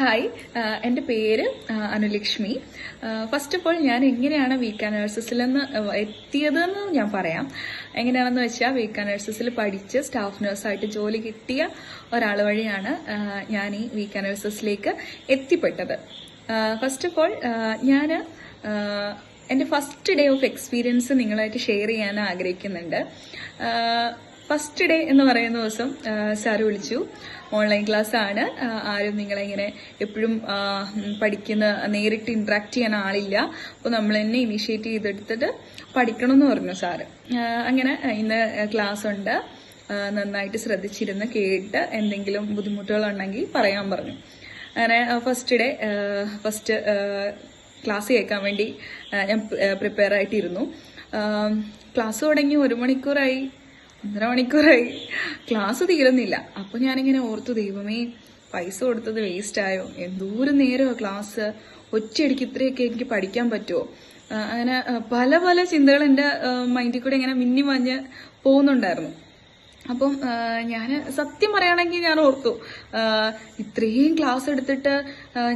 Hi എന്റെ പേര് Anulakshmi. First of all ഞാൻ എങ്ങനെയാണ് വീക്ക് അനേഴ്സസിൽ നിന്ന് എത്തിയതെന്ന് ഞാൻ പറയാം. എങ്ങനെയാണെന്ന് വെച്ചാൽ വീക്ക് അനേഴ്സസിൽ പഠിച്ച് സ്റ്റാഫ് നേഴ്സായിട്ട് ജോലി കിട്ടിയ ഒരാൾ വഴിയാണ് ഞാൻ ഈ വീക്ക് അനേഴ്സസിലേക്ക് എത്തിപ്പെട്ടത്. ഫസ്റ്റ് ഓഫ് ഓൾ ഞാൻ എന്റെ ഫസ്റ്റ് ഡേ ഓഫ് എക്സ്പീരിയൻസ് നിങ്ങളായിട്ട് ഷെയർ ചെയ്യാൻ ആഗ്രഹിക്കുന്നുണ്ട്. ഫസ്റ്റ് ഡേ എന്ന് പറയുന്ന ദിവസം സാറ് വിളിച്ചു. ഓൺലൈൻ ക്ലാസ് ആണ് ആരും നിങ്ങളെ ഇങ്ങനെ എപ്പോഴും പഠിക്കുന്ന നേരിട്ട് ഇന്ററാക്ട് ചെയ്യാൻ ആളില്ല. അപ്പോൾ നമ്മൾ തന്നെ ഇനിഷ്യേറ്റ് ചെയ്തെടുത്തിട്ട് പഠിക്കണം എന്ന് പറഞ്ഞു സാറ്. അങ്ങനെ ഇന്ന് ക്ലാസ് ഉണ്ട് നന്നായിട്ട് ശ്രദ്ധിച്ചിരുന്ന് കേട്ട് എന്തെങ്കിലും ബുദ്ധിമുട്ടുകളുണ്ടെങ്കിൽ പറയാൻ പറഞ്ഞു. അങ്ങനെ ഫസ്റ്റ് ഡേ ഫസ്റ്റ് ക്ലാസ് കേൾക്കാൻ വേണ്ടി ഞാൻ പ്രിപ്പയർ ആയിട്ടിരുന്നു. ക്ലാസ് തുടങ്ങി ഒരു മണിക്കൂറായി. ഒന്നര മണിക്കൂറായി ക്ലാസ് തീരുന്നില്ല. അപ്പൊ ഞാനിങ്ങനെ ഓർത്തു ദൈവമേ പൈസ കൊടുത്തത് വേസ്റ്റ് ആയോ? എന്തോരം നേരമോ ക്ലാസ്? ഒറ്റയടിക്ക് ഇത്രയൊക്കെ എനിക്ക് പഠിക്കാൻ പറ്റുമോ അങ്ങനെ പല പല ചിന്തകൾ എന്റെ മൈൻഡിൽ കൂടെ ഇങ്ങനെ മിന്നി മഞ്ഞ് പോകുന്നുണ്ടായിരുന്നു. അപ്പം ഞാൻ സത്യം പറയുകയാണെങ്കിൽ ഞാൻ ഓർത്തു. ഇത്രയും ക്ലാസ് എടുത്തിട്ട്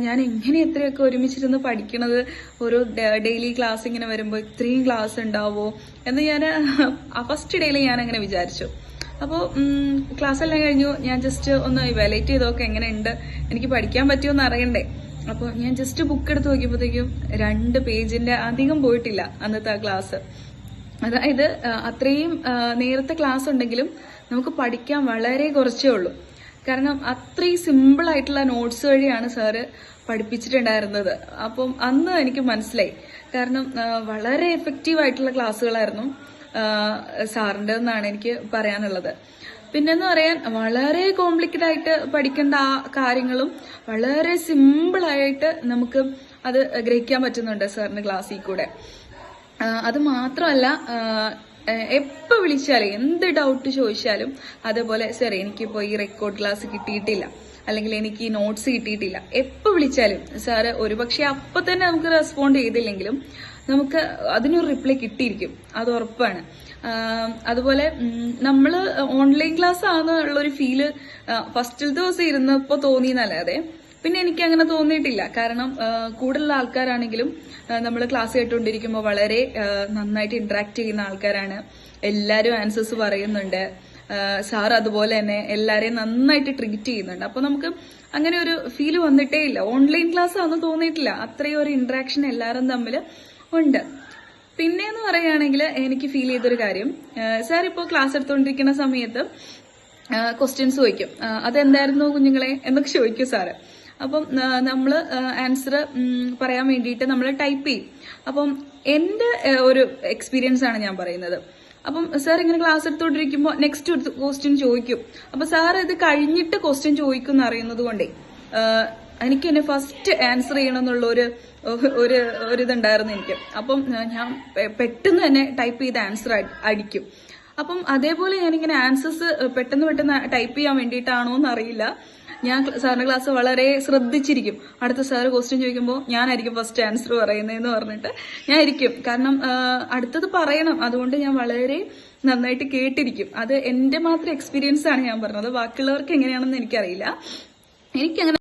ഞാൻ എങ്ങനെ ഇത്രയൊക്കെ ഒരുമിച്ചിരുന്ന് പഠിക്കണത്? ഒരു ഡെയിലി ക്ലാസ് ഇങ്ങനെ വരുമ്പോൾ ഇത്രയും ക്ലാസ് ഉണ്ടാവോ? എന്ന് ഞാൻ ഫസ്റ്റ് ഡേയിൽ ഞാൻ അങ്ങനെ വിചാരിച്ചു. അപ്പോൾ ക്ലാസ് എല്ലാം കഴിഞ്ഞു. ഞാൻ ജസ്റ്റ് ഒന്ന് ഇവാലുവേറ്റ് ചെയ്തൊക്കെ എങ്ങനെയുണ്ട്? എനിക്ക് പഠിക്കാൻ പറ്റുമോ അറിയണ്ടേ അപ്പോൾ ഞാൻ ജസ്റ്റ് ബുക്ക് എടുത്ത് നോക്കിയപ്പോഴത്തേക്കും രണ്ട് പേജിന്റെ അധികം പോയിട്ടില്ല അന്നത്തെ ആ ക്ലാസ്. അതായത് അത്രയും നേരത്തെ ക്ലാസ് ഉണ്ടെങ്കിലും നമുക്ക് പഠിക്കാൻ വളരെ കുറച്ചേ ഉള്ളൂ. കാരണം അത്രയും സിമ്പിൾ ആയിട്ടുള്ള നോട്ട്സ് വഴിയാണ് സാറ് പഠിപ്പിച്ചിട്ടുണ്ടായിരുന്നത്. അപ്പം അന്ന് എനിക്ക് മനസ്സിലായി. കാരണം വളരെ എഫക്റ്റീവ് ആയിട്ടുള്ള ക്ലാസ്സുകളായിരുന്നു സാറിന്റെ എന്നാണ് എനിക്ക് പറയാനുള്ളത്. പിന്നെന്ന് പറയാൻ വളരെ കോംപ്ലിക്കേറ്റഡ് ആയിട്ട് പഠിക്കേണ്ട ആ കാര്യങ്ങളും വളരെ സിമ്പിളായിട്ട് നമുക്ക് അത് ഗ്രഹിക്കാൻ പറ്റുന്നുണ്ട് സാറിന് ക്ലാസ്സിൽ കൂടെ. അത് മാത്രമല്ല എപ്പോൾ വിളിച്ചാലും എന്ത് ഡൗട്ട് ചോദിച്ചാലും അതേപോലെ സർ എനിക്കിപ്പോൾ ഈ റെക്കോർഡ് ക്ലാസ് കിട്ടിയിട്ടില്ല. അല്ലെങ്കിൽ എനിക്ക് ഈ നോട്ട്സ് കിട്ടിയിട്ടില്ല. എപ്പോൾ വിളിച്ചാലും സാറ് ഒരുപക്ഷെ അപ്പം തന്നെ നമുക്ക് റെസ്പോണ്ട് ചെയ്തില്ലെങ്കിലും നമുക്ക് അതിനൊരു റിപ്ലൈ കിട്ടിയിരിക്കും. അത് ഉറപ്പാണ്. അതുപോലെ നമ്മൾ ഓൺലൈൻ ക്ലാസ് ആണെന്നുള്ളൊരു ഫീൽ ഫസ്റ്റിൽ ദിവസം ഇരുന്നപ്പോൾ തോന്നിയെന്നല്ലാതെ പിന്നെ എനിക്ക് അങ്ങനെ തോന്നിയിട്ടില്ല. കാരണം കൂടുതലുള്ള ആൾക്കാരാണെങ്കിലും നമ്മൾ ക്ലാസ് കേട്ടുകൊണ്ടിരിക്കുമ്പോൾ വളരെ നന്നായിട്ട് ഇന്ററാക്ട് ചെയ്യുന്ന ആൾക്കാരാണ്. എല്ലാവരും ആൻസേഴ്സ് പറയുന്നുണ്ട്. സാർ അതുപോലെ തന്നെ എല്ലാവരെയും നന്നായിട്ട് ട്രീറ്റ് ചെയ്യുന്നുണ്ട്. അപ്പൊ നമുക്ക് അങ്ങനെ ഒരു ഫീൽ വന്നിട്ടേ ഇല്ല. ഓൺലൈൻ ക്ലാസ് ആണെന്ന് തോന്നിയിട്ടില്ല. അത്രയും ഒരു ഇന്ററാക്ഷൻ എല്ലാവരും തമ്മിൽ ഉണ്ട്. പിന്നെ എന്ന് പറയുകയാണെങ്കിൽ എനിക്ക് ഫീൽ ചെയ്തൊരു കാര്യം. സാർ ഇപ്പോൾ ക്ലാസ് എടുത്തുകൊണ്ടിരിക്കുന്ന സമയത്ത് ക്വസ്റ്റ്യൻസ് ചോദിക്കും. അതെന്തായിരുന്നു കുഞ്ഞുങ്ങളെ? എന്നൊക്കെ ചോദിക്കും സാറ് അപ്പം നമ്മൾ ആൻസർ പറയാൻ വേണ്ടിയിട്ട് നമ്മൾ ടൈപ്പ് ചെയ്യും. അപ്പം എന്റെ ഒരു എക്സ്പീരിയൻസ് ആണ് ഞാൻ പറയുന്നത്. അപ്പം സാർ ഇങ്ങനെ ക്ലാസ് എടുത്തുകൊണ്ടിരിക്കുമ്പോൾ നെക്സ്റ്റ് ഒരു ക്വസ്റ്റ്യൻ ചോദിക്കും. അപ്പൊ സാർ ഇത് കഴിഞ്ഞിട്ട് ക്വസ്റ്റ്യൻ ചോദിക്കും എന്നറിയുന്നത് കൊണ്ടേ എനിക്ക് എന്നെ ഫസ്റ്റ് ആൻസർ ചെയ്യണം എന്നുള്ള ഒരു ഒരു ഇതുണ്ടായിരുന്നു എനിക്ക്. അപ്പം ഞാൻ പെട്ടെന്ന് തന്നെ ടൈപ്പ് ചെയ്ത് ആൻസർ അടിക്കും. അപ്പം അതേപോലെ ഞാനിങ്ങനെ ആൻസേഴ്സ് പെട്ടെന്ന് പെട്ടെന്ന് ടൈപ്പ് ചെയ്യാൻ വേണ്ടിയിട്ടാണോ എന്ന് അറിയില്ല. ഞാൻ സാറിന്റെ ക്ലാസ് വളരെ ശ്രദ്ധിച്ചിരിക്കും. അടുത്ത സാറ് ക്വസ്റ്റ്യൻ ചോദിക്കുമ്പോൾ ഞാനായിരിക്കും ഫസ്റ്റ് ആൻസർ പറയുന്നതെന്ന് പറഞ്ഞിട്ട് ഞാൻ ഇരിക്കും കാരണം അടുത്തത് പറയണം. അതുകൊണ്ട് ഞാൻ വളരെ നന്നായിട്ട് കേട്ടിരിക്കും. അത് എന്റെ മാത്രം എക്സ്പീരിയൻസ് ആണ് ഞാൻ പറഞ്ഞത്. ബാക്കിയുള്ളവർക്ക് എങ്ങനെയാണെന്ന് എനിക്കറിയില്ല. എനിക്കങ്ങനെ